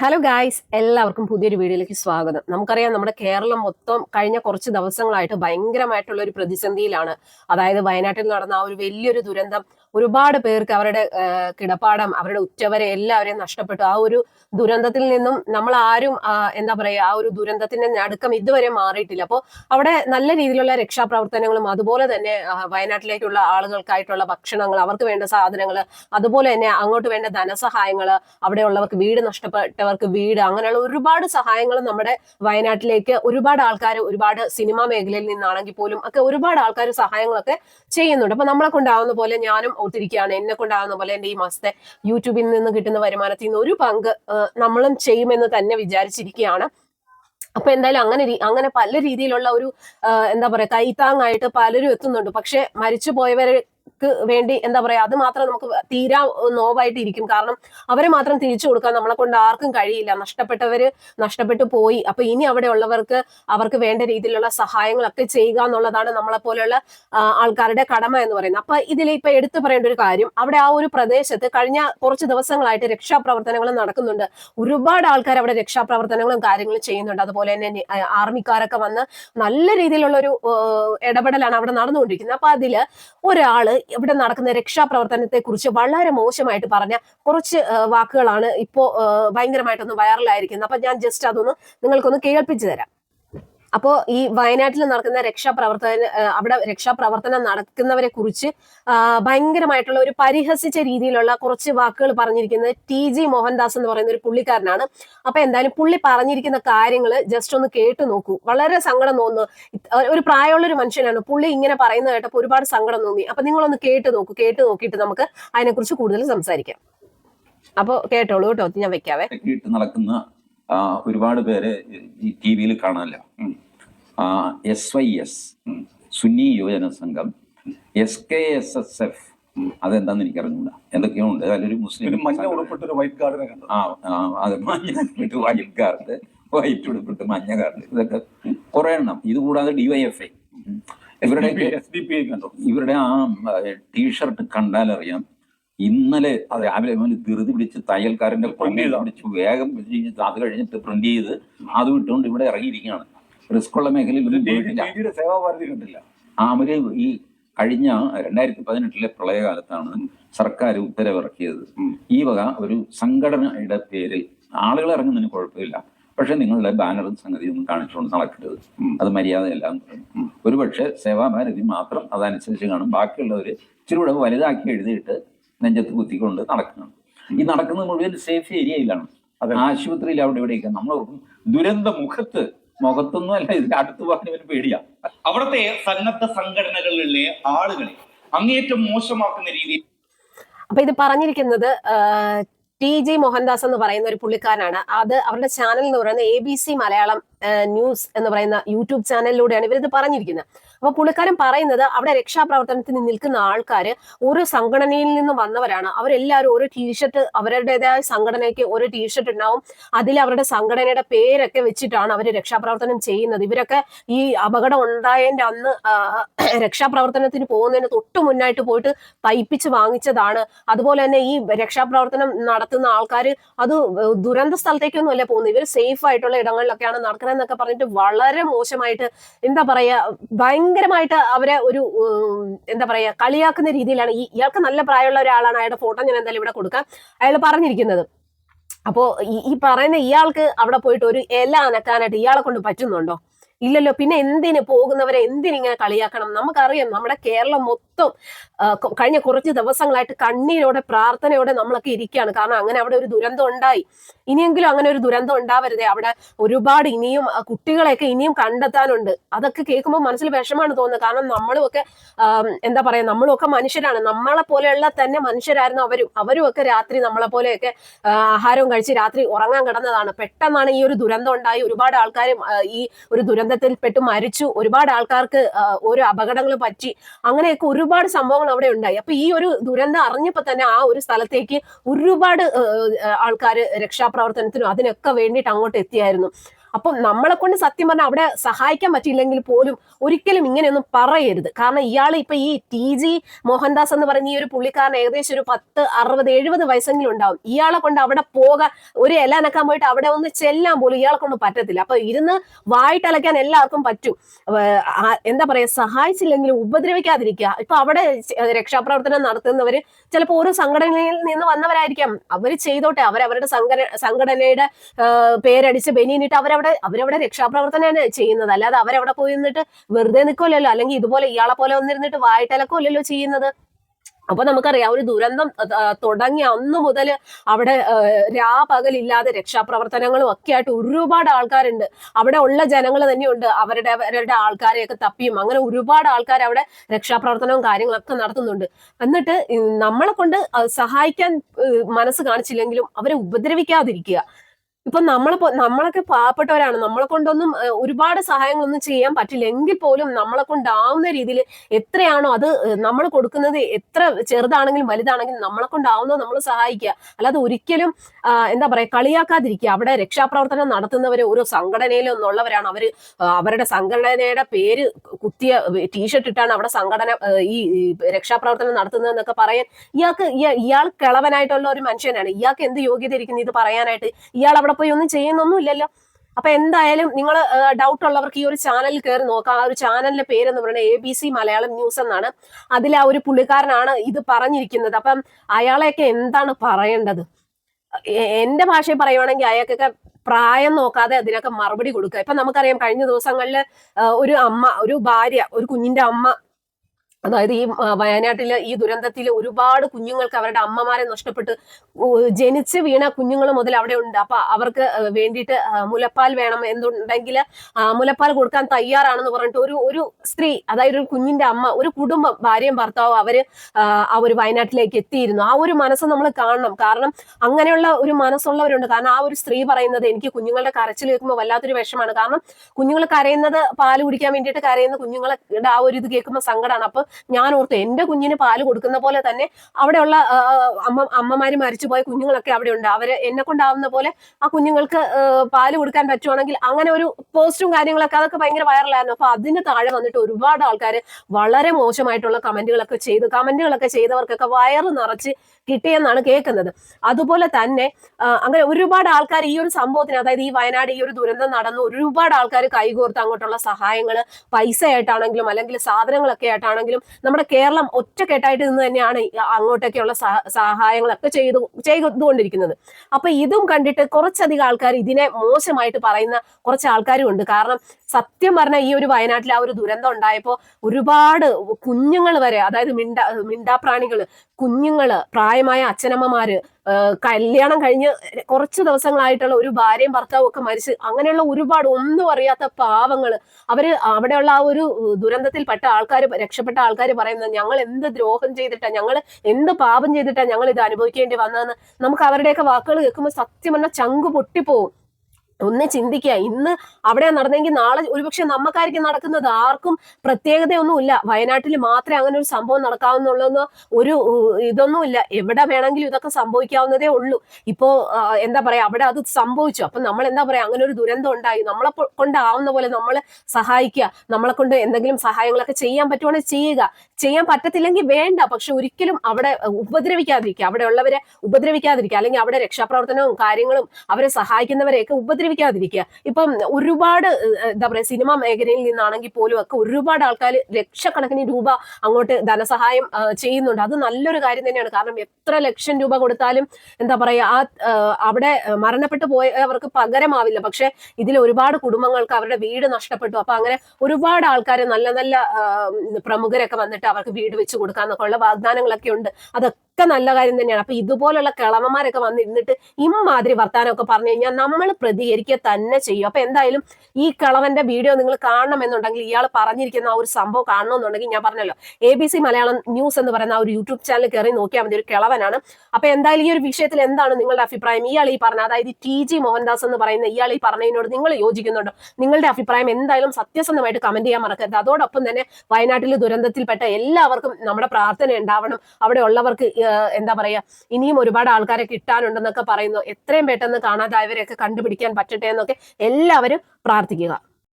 Hello guys എല്ലാവർക്കും പുതിയൊരു വീഡിയോയിലേക്ക് സ്വാഗതം. നമുക്കറിയാം നമ്മുടെ കേരളം മൊത്തം കഴിഞ്ഞ കുറച്ച് ദിവസങ്ങളായിട്ട് ഭയങ്കരമായിട്ടുള്ള ഒരു പ്രതിസന്ധിയിലാണ്. അതായത് വയനാട്ടിൽ നടന്ന ആ ഒരു വലിയൊരു ദുരന്തം ഒരുപാട് പേർക്ക് അവരുടെ കിടപ്പാടം അവരുടെ ഉറ്റവരെ എല്ലാവരെയും നഷ്ടപ്പെട്ടു. ആ ഒരു ദുരന്തത്തിൽ നിന്നും നമ്മൾ ആരും എന്താ പറയുക ആ ഒരു ദുരന്തത്തിന്റെ നടുക്കം ഇതുവരെ മാറിയിട്ടില്ല. അപ്പോൾ അവിടെ നല്ല രീതിയിലുള്ള രക്ഷാപ്രവർത്തനങ്ങളും അതുപോലെ തന്നെ വയനാട്ടിലേക്കുള്ള ആളുകൾക്കായിട്ടുള്ള ഭക്ഷണങ്ങൾ അവർക്ക് വേണ്ട സാധനങ്ങൾ അതുപോലെ തന്നെ അങ്ങോട്ട് വേണ്ട ധനസഹായങ്ങൾ അവിടെയുള്ളവർക്ക് വീട് നഷ്ടപ്പെട്ടവർക്ക് വീട് അങ്ങനെയുള്ള ഒരുപാട് സഹായങ്ങൾ നമ്മുടെ വയനാട്ടിലേക്ക് ഒരുപാട് ആൾക്കാർ ഒരുപാട് സിനിമാ മേഖലയിൽ നിന്നാണെങ്കിൽ പോലും ഒക്കെ ഒരുപാട് ആൾക്കാർ സഹായങ്ങളൊക്കെ ചെയ്യുന്നുണ്ട്. അപ്പൊ നമ്മളെ കൊണ്ടാവുന്ന പോലെ ഞാനും ഓർത്തിരിക്കുകയാണ്. എന്നെ കൊണ്ടാകുന്ന പോലെ എന്റെ ഈ മാസത്തെ യൂട്യൂബിൽ നിന്ന് കിട്ടുന്ന വരുമാനത്തിൽ നിന്ന് ഒരു പങ്ക് നമ്മളും ചെയ്യുമെന്ന് തന്നെ വിചാരിച്ചിരിക്കുകയാണ്. അപ്പൊ എന്തായാലും അങ്ങനെ അങ്ങനെ പല രീതിയിലുള്ള ഒരു എന്താ പറയാ കൈത്താങ്ങായിട്ട് പലരും എത്തുന്നുണ്ട്. പക്ഷെ മരിച്ചു പോയവർക്ക് വേണ്ടി എന്താ പറയാ അത് മാത്രം നമുക്ക് തീരാ നോവായിട്ട് ഇരിക്കും കാരണം അവരെ മാത്രം തിരിച്ചു കൊടുക്കാൻ നമ്മളെ കൊണ്ട് ആർക്കും കഴിയില്ല. നഷ്ടപ്പെട്ടവര് നഷ്ടപ്പെട്ടു പോയി. അപ്പൊ ഇനി അവിടെ ഉള്ളവർക്ക് അവർക്ക് വേണ്ട രീതിയിലുള്ള സഹായങ്ങളൊക്കെ ചെയ്യുക എന്നുള്ളതാണ് നമ്മളെ പോലെയുള്ള ആൾക്കാരുടെ കടമ എന്ന് പറയുന്നത്. അപ്പൊ ഇതിൽ ഇപ്പൊ എടുത്തു പറയേണ്ട ഒരു കാര്യം അവിടെ ആ ഒരു പ്രദേശത്ത് കഴിഞ്ഞ കുറച്ച് ദിവസങ്ങളായിട്ട് രക്ഷാപ്രവർത്തനങ്ങൾ നടക്കുന്നുണ്ട്. ഒരുപാട് ആൾക്കാർ അവിടെ രക്ഷാപ്രവർത്തനങ്ങളും കാര്യങ്ങളും ചെയ്യുന്നുണ്ട്. അതുപോലെ തന്നെ ആർമിക്കാരൊക്കെ വന്ന് നല്ല രീതിയിലുള്ള ഒരു ഇടപെടലാണ് അവിടെ നടന്നുകൊണ്ടിരിക്കുന്നത്. അപ്പൊ അതിൽ ഒരാൾ ഇവിടെ നടക്കുന്ന രക്ഷാപ്രവർത്തനത്തെ കുറിച്ച് വളരെ മോശമായിട്ട് പറഞ്ഞ കുറച്ച് വാക്കുകളാണ് ഇപ്പോ ഭയങ്കരമായിട്ടൊന്ന് വൈറലായിരിക്കുന്നത് അപ്പൊ ഞാൻ ജസ്റ്റ് അതൊന്ന് നിങ്ങൾക്കൊന്ന് കേൾപ്പിച്ചു തരാം. അപ്പോ ഈ വയനാട്ടിൽ നടക്കുന്ന രക്ഷാപ്രവർത്തന അവിടെ രക്ഷാപ്രവർത്തനം നടക്കുന്നവരെ കുറിച്ച് ഭയങ്കരമായിട്ടുള്ള ഒരു പരിഹസിച്ച രീതിയിലുള്ള കുറച്ച് വാക്കുകൾ പറഞ്ഞിരിക്കുന്നത് ടി ജി മോഹൻദാസ് എന്ന് പറയുന്ന ഒരു പുള്ളിക്കാരനാണ്. അപ്പൊ എന്തായാലും പുള്ളി പറഞ്ഞിരിക്കുന്ന കാര്യങ്ങൾ ജസ്റ്റ് ഒന്ന് കേട്ടു നോക്കൂ. വളരെ സങ്കടം തോന്നുന്നു. ഒരു പ്രായമുള്ള ഒരു മനുഷ്യനാണ്. പുള്ളി ഇങ്ങനെ പറയുന്നത് കേട്ടപ്പോൾ ഒരുപാട് സങ്കടം തോന്നി. അപ്പൊ നിങ്ങളൊന്ന് കേട്ട് നോക്കൂ. കേട്ട് നോക്കിയിട്ട് നമുക്ക് അതിനെക്കുറിച്ച് കൂടുതൽ സംസാരിക്കാം. അപ്പൊ കേട്ടോളൂ കേട്ടോ. ഞാൻ വെക്കാവേ. കേട്ട് നടക്കുന്ന ഒരുപാട് പേര് ഈ ടി വിയിൽ കാണാനില്ല. എസ് വൈ എസ് സുന്നി യുവജന സംഘം S K S S F അതെന്താന്ന് എനിക്ക് അറിഞ്ഞൂടാ എന്തൊക്കെയോ ഉണ്ട് അതിലൊരു മുസ്ലിം മഞ്ഞ വൈറ്റ് കാർഡിനെ കണ്ടു. ആ അതെ മഞ്ഞ ഉടുപ്പിട്ട് വൈറ്റ് കാർഡ് വൈറ്റ് ഉടുപ്പിട്ട് മഞ്ഞ കാർഡ് ഇതൊക്കെ കുറെ എണ്ണം. ഇത് കൂടാതെ ഡിവൈഎഫ്ഐ ഇവരുടെ എസ് ഡി ഐ ഇവരുടെ ഇവരുടെ ആ ടീഷർട്ട് കണ്ടാലറിയാം. ഇന്നലെ രാവിലെ ഇവന് ധൃതി പിടിച്ച് തയ്യൽക്കാരന്റെ പ്രിന്റ് പിടിച്ച് വേഗം പിടിച്ച് അത് കഴിഞ്ഞിട്ട് പ്രിന്റ് ചെയ്ത് അത് വിട്ടുകൊണ്ട് ഇവിടെ ഇറങ്ങിയിരിക്കുകയാണ്. റിസ്ക് ഉള്ള മേഖലയിൽ ഒരു പോയിട്ടില്ല. സേവാഭാരതി കണ്ടില്ല. ആ, അവർ ഈ കഴിഞ്ഞ രണ്ടായിരത്തി പതിനെട്ടിലെ പ്രളയകാലത്താണ് സർക്കാർ ഉത്തരവിറക്കിയത്. ഈ വക ഒരു സംഘടനയുടെ പേരിൽ ആളുകൾ ഇറങ്ങുന്നതിന് കുഴപ്പമില്ല. പക്ഷെ നിങ്ങളുടെ ബാനറും സംഗതിയൊന്നും കാണിച്ചുകൊണ്ട് നടക്കരുത്. അത് മര്യാദയല്ല ഒരുപക്ഷെ സേവാഭാരതി മാത്രം അതനുസരിച്ച് കാണും. ബാക്കിയുള്ളവർ ഇച്ചിരി കൂടെ വലുതാക്കി എഴുതിയിട്ട് നെഞ്ചത്ത് കുത്തിക്കൊണ്ട് നടക്കുന്നുണ്ട്. ഈ നടക്കുന്നത് മുഴുവൻ സേഫ് ഏരിയയിലാണ്. അതെ. ആശുപത്രിയിൽ അവിടെ ഇവിടെയൊക്കെ നമ്മൾ ഓർക്കും ദുരന്ത മുഖത്ത് മുഖത്തൊന്നും അല്ല ഇതിന്റെ അടുത്ത് പോകാൻ ഇവന് പേടിയാ. അവിടുത്തെ സന്നദ്ധ സംഘടനകളിലെ ആളുകളെ അങ്ങേറ്റം മോശമാക്കുന്ന രീതിയിൽ അപ്പൊ ഇത് പറഞ്ഞിരിക്കുന്നത് ടി ജി മോഹൻദാസ് എന്ന് പറയുന്ന ഒരു പുള്ളിക്കാരനാണ്. അത് അവരുടെ ചാനൽ എന്ന് പറയുന്നത് A B C Malayalam news എന്ന് പറയുന്ന യൂട്യൂബ് ചാനലിലൂടെയാണ് ഇവരിത് പറഞ്ഞിരിക്കുന്നത്. അപ്പൊ പുള്ളിക്കാരൻ പറയുന്നത് അവിടെ രക്ഷാപ്രവർത്തനത്തിന് നിൽക്കുന്ന ആൾക്കാര് ഓരോ സംഘടനയിൽ നിന്ന് വന്നവരാണ്. അവരെല്ലാവരും ഓരോ ടീഷർട്ട് അവരുടേതായ സംഘടനയ്ക്ക് ഓരോ ടീഷർട്ട് ഉണ്ടാവും. അതിൽ അവരുടെ സംഘടനയുടെ പേരൊക്കെ വെച്ചിട്ടാണ് അവർ രക്ഷാപ്രവർത്തനം ചെയ്യുന്നത്. ഇവരൊക്കെ ഈ അപകടം ഉണ്ടായതിന്റെ അന്ന് രക്ഷാപ്രവർത്തനത്തിന് പോകുന്നതിന് തൊട്ട് മുന്നായിട്ട് പോയിട്ട് തയ്പ്പിച്ച് വാങ്ങിച്ചതാണ്. അതുപോലെ തന്നെ ഈ രക്ഷാപ്രവർത്തനം നടത്തുന്ന ആൾക്കാർ അത് ദുരന്ത സ്ഥലത്തേക്കൊന്നും അല്ല പോകുന്നത്. ഇവർ സേഫ് ആയിട്ടുള്ള ഇടങ്ങളിലൊക്കെയാണ് നടക്കണമെന്നൊക്കെ പറഞ്ഞിട്ട് വളരെ മോശമായിട്ട് എന്താ പറയാ ഭയങ്കരമായിട്ട് അവരെ ഒരു എന്താ പറയാ കളിയാക്കുന്ന രീതിയിലാണ്. ഈ ഇയാൾക്ക് നല്ല പ്രായമുള്ള ഒരാളാണ് അയാളുടെ ഫോട്ടോ ഞാൻ എന്തായാലും ഇവിടെ കൊടുക്കാം. അയാൾ പറഞ്ഞിരിക്കുന്നത്. അപ്പോ ഈ- ഈ പറയുന്ന ഇയാൾക്ക് അവിടെ പോയിട്ട് ഒരു ഇല അനക്കാനായിട്ട് ഇയാളെ കൊണ്ട് പറ്റുന്നുണ്ടോ? ഇല്ലല്ലോ. പിന്നെ എന്തിന് പോകുന്നവരെ എന്തിനിങ്ങനെ കളിയാക്കണം? നമുക്കറിയാം നമ്മുടെ കേരളം മൊത്തം കഴിഞ്ഞ കുറച്ച് ദിവസങ്ങളായിട്ട് കണ്ണീരോടെ പ്രാർത്ഥനയോടെ നമ്മളൊക്കെ ഇരിക്കുകയാണ്. കാരണം അങ്ങനെ അവിടെ ഒരു ദുരന്തം ഉണ്ടായി. ഇനിയെങ്കിലും അങ്ങനെ ഒരു ദുരന്തം ഉണ്ടാവരുതേ. അവിടെ ഒരുപാട് ഇനിയും കുട്ടികളെയൊക്കെ ഇനിയും കണ്ടെത്താനുണ്ട്. അതൊക്കെ കേൾക്കുമ്പോൾ മനസ്സിൽ വിഷമാണ് തോന്നുന്നത്. കാരണം നമ്മളും ഒക്കെ എന്താ പറയാ നമ്മളും ഒക്കെ മനുഷ്യരാണ്. നമ്മളെ പോലെയുള്ള തന്നെ മനുഷ്യരായിരുന്നു അവരും. അവരും ഒക്കെ രാത്രി നമ്മളെ പോലെയൊക്കെ ആഹാരവും കഴിച്ച് രാത്രി ഉറങ്ങാൻ കിടന്നതാണ്. പെട്ടെന്നാണ് ഈ ഒരു ദുരന്തം ഉണ്ടായി. ഒരുപാട് ആൾക്കാരും ഈ ഒരു ദുരന്തത്തിൽപ്പെട്ട് മരിച്ചു. ഒരുപാട് ആൾക്കാർക്ക് ഓരോ അപകടങ്ങൾ പറ്റി. അങ്ങനെയൊക്കെ ഒരുപാട് സംഭവങ്ങൾ അവിടെ ഉണ്ടായി. അപ്പൊ ഈ ഒരു ദുരന്തം അറിഞ്ഞപ്പോ തന്നെ ആ ഒരു സ്ഥലത്തേക്ക് ഒരുപാട് ആൾക്കാർ രക്ഷാപ്രവർത്തനത്തിനും അതിനൊക്കെ വേണ്ടിയിട്ട് അങ്ങോട്ട് എത്തിയായിരുന്നു. അപ്പം നമ്മളെ കൊണ്ട് സത്യം പറഞ്ഞാൽ അവിടെ സഹായിക്കാൻ പറ്റിയില്ലെങ്കിൽ പോലും ഒരിക്കലും ഇങ്ങനെയൊന്നും പറയരുത്. കാരണം ഇയാൾ ഇപ്പൊ ഈ ടി ജി മോഹൻദാസ് എന്ന് പറയുന്ന ഈ ഒരു പുള്ളിക്കാരൻ ഏകദേശം ഒരു പത്ത് അറുപത് എഴുപത് വയസ്സെങ്കിലും ഉണ്ടാവും. ഇയാളെ കൊണ്ട് അവിടെ പോകാൻ ഒരു ഇല അനക്കാൻ പോയിട്ട് അവിടെ ഒന്ന് ചെല്ലാൻ പോലും ഇയാളെ കൊണ്ട് പറ്റത്തില്ല. അപ്പൊ ഇരുന്ന് വായിട്ടലക്കാൻ എല്ലാവർക്കും പറ്റും. എന്താ പറയാ സഹായിച്ചില്ലെങ്കിലും ഉപദ്രവിക്കാതിരിക്കുക. ഇപ്പൊ അവിടെ രക്ഷാപ്രവർത്തനം നടത്തുന്നവര് ചിലപ്പോൾ ഓരോ സംഘടനയിൽ നിന്ന് വന്നവരായിരിക്കാം. അവർ ചെയ്തോട്ടെ. അവരവരുടെ സംഘടന സംഘടനയുടെ പേരടിച്ച് ബനിയനിട്ട് അവരവിടെ അവരവിടെ രക്ഷാപ്രവർത്തനമാണ് ചെയ്യുന്നത്. അല്ലാതെ അവരവിടെ പോയി നിന്നിട്ട് വെറുതെ നിൽക്കുമല്ലോ അല്ലെങ്കിൽ ഇതുപോലെ ഇയാളെ പോലെ വന്നിരുന്നിട്ട് വായിട്ടലക്കുമല്ലോ ചെയ്യുന്നത്? അപ്പൊ നമുക്കറിയാം ഒരു ദുരന്തം തുടങ്ങി തുടങ്ങിയ അന്ന് മുതൽ അവിടെ രാപകലില്ലാതെ രക്ഷാപ്രവർത്തനങ്ങളും ഒക്കെ ആയിട്ട് ഒരുപാട് ആൾക്കാരുണ്ട്. അവിടെ ഉള്ള ജനങ്ങൾ തന്നെയുണ്ട്. അവരുടെ അവരുടെ ആൾക്കാരെയൊക്കെ തപ്പിയും അങ്ങനെ ഒരുപാട് ആൾക്കാർ അവിടെ രക്ഷാപ്രവർത്തനവും കാര്യങ്ങളൊക്കെ നടത്തുന്നുണ്ട്. എന്നിട്ട് നമ്മളെ കൊണ്ട് സഹായിക്കാൻ മനസ്സ് കാണിച്ചില്ലെങ്കിലും അവരെ ഉപദ്രവിക്കാതിരിക്കുക. ഇപ്പൊ നമ്മളെ നമ്മളൊക്കെ പാവപ്പെട്ടവരാണ്. നമ്മളെ കൊണ്ടൊന്നും ഒരുപാട് സഹായങ്ങളൊന്നും ചെയ്യാൻ പറ്റില്ല. എങ്കിൽ പോലും നമ്മളെ കൊണ്ടാവുന്ന രീതിയിൽ എത്രയാണോ അത് നമ്മൾ കൊടുക്കുന്നത് എത്ര ചെറുതാണെങ്കിലും വലുതാണെങ്കിലും നമ്മളെ കൊണ്ടാവുന്നത് നമ്മൾ സഹായിക്കുക. അല്ലാതെ ഒരിക്കലും എന്താ പറയാ കളിയാക്കാതിരിക്കുക. അവിടെ രക്ഷാപ്രവർത്തനം നടത്തുന്നവര് ഓരോ സംഘടനയിലൊന്നുള്ളവരാണ് അവർ അവർ അവരുടെ സംഘടനയുടെ പേര് കുത്തിയ ടീഷർട്ട് ഇട്ടാണ് അവിടെ സംഘടന ഈ രക്ഷാപ്രവർത്തനം നടത്തുന്നതെന്നൊക്കെ പറയാൻ ഇയാൾക്ക് ഇയ- ഇയാൾ കിളവനായിട്ടുള്ള ഒരു മനുഷ്യനാണ്. ഇയാൾക്ക് എന്ത് യോഗ്യത ഇരിക്കുന്നു ഇത് പറയാനായിട്ട്? ഇയാൾ അവിടെ പോയി ഒന്നും ചെയ്യുന്നൊന്നും ഇല്ലല്ലോ അപ്പൊ എന്തായാലും നിങ്ങൾ ഡൗട്ട് ഉള്ളവർക്ക് ഈ ഒരു ചാനൽ കയറി നോക്കാം. ആ ഒരു ചാനലിന്റെ പേരെന്ന് പറയുന്നത് A B C Malayalam news എന്നാണ്. അതിൽ ആ ഒരു പുള്ളിക്കാരനാണ് ഇത് പറഞ്ഞിരിക്കുന്നത്. അപ്പം അയാളെയൊക്കെ എന്താണ് പറയേണ്ടത്? എന്റെ ഭാഷയിൽ പറയുവാണെങ്കിൽ അയാൾക്കൊക്കെ പ്രായം നോക്കാതെ അതിനൊക്കെ മറുപടി കൊടുക്കുക. ഇപ്പൊ നമുക്കറിയാം കഴിഞ്ഞ ദിവസങ്ങളിൽ ഒരു അമ്മ ഒരു ഭാര്യ ഒരു കുഞ്ഞിന്റെ അമ്മ അതായത് ഈ വയനാട്ടിലെ ഈ ദുരന്തത്തിൽ ഒരുപാട് കുഞ്ഞുങ്ങൾക്ക് അവരുടെ അമ്മമാരെ നഷ്ടപ്പെട്ട് ജനിച്ച് വീണ കുഞ്ഞുങ്ങൾ മുതൽ അവിടെ ഉണ്ട്. അപ്പൊ അവർക്ക് വേണ്ടിയിട്ട് മുലപ്പാൽ വേണം എന്നുണ്ടെങ്കിൽ മുലപ്പാൽ കൊടുക്കാൻ തയ്യാറാണെന്ന് പറഞ്ഞിട്ട് ഒരു ഒരു സ്ത്രീ അതായത് ഒരു കുഞ്ഞിന്റെ അമ്മ ഒരു കുടുംബം ഭാര്യയും ഭർത്താവും അവർ ആ ഒരു വയനാട്ടിലേക്ക് എത്തിയിരുന്നു. ആ ഒരു മനസ്സ് നമ്മൾ കാണണം. കാരണം അങ്ങനെയുള്ള ഒരു മനസ്സുള്ളവരുണ്ട്. കാരണം ആ ഒരു സ്ത്രീ പറയുന്നത് എനിക്ക് കുഞ്ഞുങ്ങളുടെ കരച്ചിൽ കേൾക്കുമ്പോൾ വല്ലാത്തൊരു വിഷമാണ്. കാരണം കുഞ്ഞുങ്ങൾ കരയുന്നത് പാൽ കുടിക്കാൻ വേണ്ടിയിട്ട് കരയുന്ന കുഞ്ഞുങ്ങളുടെ ആ ഒരു ഇത് കേൾക്കുമ്പോൾ സങ്കടമാണ് അപ്പൊ ഞാൻ ഓർത്തു എന്റെ കുഞ്ഞിന് പാൽ കൊടുക്കുന്ന പോലെ തന്നെ അവിടെയുള്ള അമ്മ അമ്മ അമ്മമാര് മരിച്ചുപോയ കുഞ്ഞുങ്ങളൊക്കെ അവിടെ ഉണ്ട് അവർ എന്നെ കൊണ്ടാവുന്ന പോലെ ആ കുഞ്ഞുങ്ങൾക്ക് പാൽ കൊടുക്കാൻ പറ്റുവാണെങ്കിൽ അങ്ങനെ ഒരു പോസ്റ്റും കാര്യങ്ങളൊക്കെ അതൊക്കെ ഭയങ്കര വൈറലായിരുന്നു അപ്പൊ അതിന് താഴെ വന്നിട്ട് ഒരുപാട് ആൾക്കാർ വളരെ മോശമായിട്ടുള്ള കമന്റുകളൊക്കെ ചെയ്തു. കമന്റുകളൊക്കെ ചെയ്തവർക്കൊക്കെ വയറ് നിറച്ച് കിട്ടിയെന്നാണ് കേൾക്കുന്നത്. അതുപോലെ തന്നെ അങ്ങനെ ഒരുപാട് ആൾക്കാർ ഈ ഒരു സംഭവത്തിന് അതായത് ഈ വയനാട് ഈ ഒരു ദുരന്തം നടന്നു ഒരുപാട് ആൾക്കാർ കൈകോർത്ത് അങ്ങോട്ടുള്ള സഹായങ്ങൾ പൈസ ആയിട്ടാണെങ്കിലും അല്ലെങ്കിൽ സാധനങ്ങളൊക്കെ ആയിട്ടാണെങ്കിലും നമ്മുടെ കേരളം ഒറ്റക്കെട്ടായിട്ട് നിന്ന് തന്നെയാണ് അങ്ങോട്ടേക്കുള്ള സഹായങ്ങളൊക്കെ ചെയ്തു ചെയ്തുകൊണ്ടിരിക്കുന്നത്. അപ്പൊ ഇതും കണ്ടിട്ട് കുറച്ചധികം ആൾക്കാർ ഇതിനെ മോശമായിട്ട് പറയുന്ന കുറച്ച് ആൾക്കാരും ഉണ്ട്. കാരണം സത്യം പറഞ്ഞാൽ ഈ ഒരു വയനാട്ടിൽ ആ ഒരു ദുരന്തം ഉണ്ടായപ്പോൾ ഒരുപാട് കുഞ്ഞുങ്ങൾ വരെ അതായത് മിണ്ട മിണ്ടാപ്രാണികൾ കുഞ്ഞുങ്ങൾ പ്രായമായ അച്ഛനമ്മമാര് കല്യാണം കഴിഞ്ഞ് കുറച്ച് ദിവസങ്ങളായിട്ടുള്ള ഒരു ഭാര്യയും ഭർത്താവും ഒക്കെ മരിച്ച് അങ്ങനെയുള്ള ഒരുപാട് ഒന്നും അറിയാത്ത പാവങ്ങൾ അവർ അവിടെയുള്ള ആ ഒരു ദുരന്തത്തിൽപ്പെട്ട ആൾക്കാർ രക്ഷപ്പെട്ട ആൾക്കാർ പറയുന്നത് ഞങ്ങൾ എന്ത് ദ്രോഹം ചെയ്തിട്ടാ ഞങ്ങൾ എന്ത് പാപം ചെയ്തിട്ടാ ഞങ്ങൾ ഇത് അനുഭവിക്കേണ്ടി വന്നതെന്ന് നമുക്ക് അവരുടെയൊക്കെ വാക്കുകൾ കേൾക്കുമ്പോൾ സത്യം പറഞ്ഞാൽ ചങ്ക് പൊട്ടിപ്പോവും. ഒന്ന് ചിന്തിക്കുക. ഇന്ന് അവിടെ നടന്നെങ്കിൽ നാളെ ഒരുപക്ഷെ നമുക്കായിരിക്കും നടക്കുന്നത്. ആർക്കും പ്രത്യേകതയൊന്നുമില്ല. വയനാട്ടിൽ മാത്രമേ അങ്ങനെ ഒരു സംഭവം നടക്കാവുന്നുള്ളൂ ഒരു ഇതൊന്നുമില്ല. എവിടെ വേണമെങ്കിലും ഇതൊക്കെ സംഭവിക്കാവുന്നതേ ഉള്ളൂ. ഇപ്പോ എന്താ പറയാ അവിടെ അത് സംഭവിച്ചു. അപ്പൊ നമ്മൾ എന്താ പറയാ അങ്ങനെ ഒരു ദുരന്തം ഉണ്ടായി. നമ്മളെ കൊണ്ടാവുന്ന പോലെ നമ്മൾ സഹായിക്കുക. നമ്മളെ കൊണ്ട് എന്തെങ്കിലും സഹായങ്ങളൊക്കെ ചെയ്യാൻ പറ്റുവാണെങ്കിൽ ചെയ്യുക. ചെയ്യാൻ പറ്റത്തില്ലെങ്കിൽ വേണ്ട. പക്ഷെ ഒരിക്കലും അവിടെ ഉപദ്രവിക്കാതിരിക്കുക. അവിടെ ഉള്ളവരെ ഉപദ്രവിക്കാതിരിക്കുക. അല്ലെങ്കിൽ അവിടെ രക്ഷാപ്രവർത്തനവും കാര്യങ്ങളും അവരെ സഹായിക്കുന്നവരെയൊക്കെ ഉപദ്രവിക്കാതിരിക്കുക ഇപ്പം ഒരുപാട് എന്താ പറയുക സിനിമാ മേഖലയിൽ നിന്നാണെങ്കിൽ പോലും ഒക്കെ ഒരുപാട് ആൾക്കാർ ലക്ഷക്കണക്കിന് രൂപ അങ്ങോട്ട് ധനസഹായം ചെയ്യുന്നുണ്ട്. അത് നല്ലൊരു കാര്യം തന്നെയാണ്. കാരണം എത്ര ലക്ഷം രൂപ കൊടുത്താലും എന്താ പറയുക ആ, അവിടെ മരണപ്പെട്ടു പോയവർക്ക് പകരമാവില്ല. പക്ഷെ ഇതിൽ ഒരുപാട് കുടുംബങ്ങൾക്ക് അവരുടെ വീട് നഷ്ടപ്പെട്ടു. അപ്പൊ അങ്ങനെ ഒരുപാട് ആൾക്കാർ നല്ല നല്ല പ്രമുഖരൊക്കെ വന്നിട്ട് അവർക്ക് വീട് വെച്ച് കൊടുക്കാന്നൊക്കെ ഉള്ള വാഗ്ദാനങ്ങളൊക്കെ ഉണ്ട്. അതൊക്കെ നല്ല കാര്യം തന്നെയാണ്. അപ്പൊ ഇതുപോലുള്ള കിളവന്മാരൊക്കെ വന്നിരുന്നിട്ട് ഇമ്മാതിരി വർത്താനമൊക്കെ പറഞ്ഞു കഴിഞ്ഞാൽ നമ്മൾ പ്രതികരിക്കുക തന്നെ ചെയ്യും. അപ്പൊ എന്തായാലും ഈ കിളവന്റെ വീഡിയോ നിങ്ങൾ കാണണമെന്നുണ്ടെങ്കിൽ ഇയാൾ പറഞ്ഞിരിക്കുന്ന ആ ഒരു സംഭവം കാണണമെന്നുണ്ടെങ്കിൽ ഞാൻ പറഞ്ഞല്ലോ A B C Malayalam news എന്ന് പറയുന്ന ആ ഒരു യൂട്യൂബ് ചാനൽ കയറി നോക്കിയാൽ മതി ഒരു കിളവനാണ്. അപ്പൊ എന്തായാലും ഈ ഒരു വിഷയത്തിൽ എന്താണ് നിങ്ങളുടെ അഭിപ്രായം? ഇയാൾ ഈ പറഞ്ഞ അതായത് ടി ജി മോഹൻദാസ് എന്ന് പറയുന്ന ഇയാൾ ഈ പറഞ്ഞതിനോട് നിങ്ങൾ യോജിക്കുന്നുണ്ടോ? നിങ്ങളുടെ അഭിപ്രായം എന്തായാലും സത്യസന്ധമായിട്ട് കമന്റ് ചെയ്യാൻ മറക്കരുത്. അതോടൊപ്പം തന്നെ വയനാട്ടിലെ ദുരന്തത്തിൽപ്പെട്ട എല്ലാവർക്കും നമ്മുടെ പ്രാർത്ഥന ഉണ്ടാവണം. അവിടെ ഉള്ളവർക്ക് എന്താ പറയാ ഇനിയും ഒരുപാട് ആൾക്കാരെ കിട്ടാനുണ്ടെന്നൊക്കെ പറയുന്നു. എത്രയും പെട്ടെന്ന് കാണാതായവരെയൊക്കെ കണ്ടുപിടിക്കാൻ പറ്റട്ടെ എന്നൊക്കെ എല്ലാവരും പ്രാർത്ഥിക്കുക.